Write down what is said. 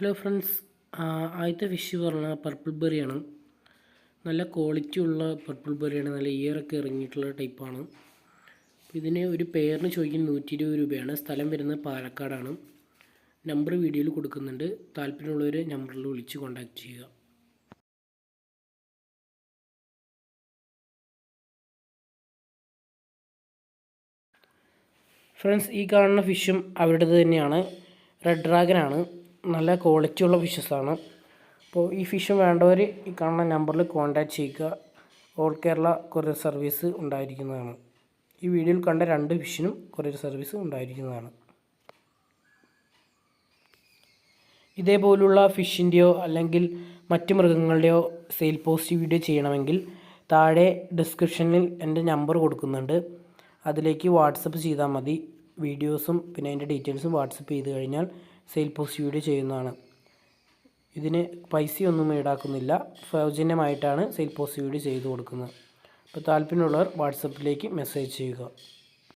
Hello friends ആദ്യത്തെ fish പറഞ്ഞാൽ purple ബെറിയാണ് നല്ല ക്വാളിറ്റി ഉള്ള പർപ്പിൾ ബെറിയാണ് നല്ല ഇയറൊക്കെ ഇറങ്ങിയിട്ടുള്ള ടൈപ്പാണ് ഇതിന് ഒരു പെയറിന് ചോദിക്കുന്നത് നൂറ്റി ഇരുപത് രൂപയാണ്. സ്ഥലം വരുന്നത് പാലക്കാടാണ്. നമ്പർ വീഡിയോയിൽ കൊടുക്കുന്നുണ്ട്. താല്പര്യമുള്ളവർ നമ്പറിൽ വിളിച്ച് കോൺടാക്റ്റ് ചെയ്യുക. ഫ്രണ്ട്സ് ഈ കാണുന്ന ഫിഷും അവരുടേത് തന്നെയാണ്. റെഡ് ഡ്രാഗനാണ് നല്ല ക്വാളിറ്റിയുള്ള ഫിഷസാണ് അപ്പോൾ ഈ ഫിഷ് വേണ്ടവർ ഈ കാണുന്ന നമ്പറിൽ കോൺടാക്റ്റ് ചെയ്യുക. ഓൾ കേരള കൊറിയർ സർവീസ് ഉണ്ടായിരിക്കുന്നതാണ്. ഈ വീഡിയോയിൽ കണ്ട രണ്ട് ഫിഷിനും കൊറിയർ സർവീസ് ഉണ്ടായിരിക്കുന്നതാണ്. ഇതേപോലുള്ള ഫിഷിന്റെയോ അല്ലെങ്കിൽ മറ്റ് മൃഗങ്ങളുടെയോ സെയിൽ പോസ്റ്റ് വീഡിയോ ചെയ്യണമെങ്കിൽ താഴെ ഡിസ്ക്രിപ്ഷനിൽ എന്റെ നമ്പർ കൊടുക്കുന്നുണ്ട്. അതിലേക്ക് വാട്സപ്പ് ചെയ്താൽ മതി. വീഡിയോസും പിന്നെ അതിന്റെ ഡീറ്റെയിൽസും വാട്സപ്പ് ചെയ്ത് കഴിഞ്ഞാൽ സെയിൽ പോസ്റ്റ് വീഡിയോ ചെയ്യുന്നതാണ്. ഇതിന് പൈസയൊന്നും ഈടാക്കുന്നില്ല. സൗജന്യമായിട്ടാണ് സെയിൽ പോസ്റ്റ് വീഡിയോ ചെയ്തു കൊടുക്കുന്നത്. അപ്പോൾ താല്പര്യമുള്ളവർ വാട്സപ്പിലേക്ക് മെസ്സേജ് ചെയ്യുക.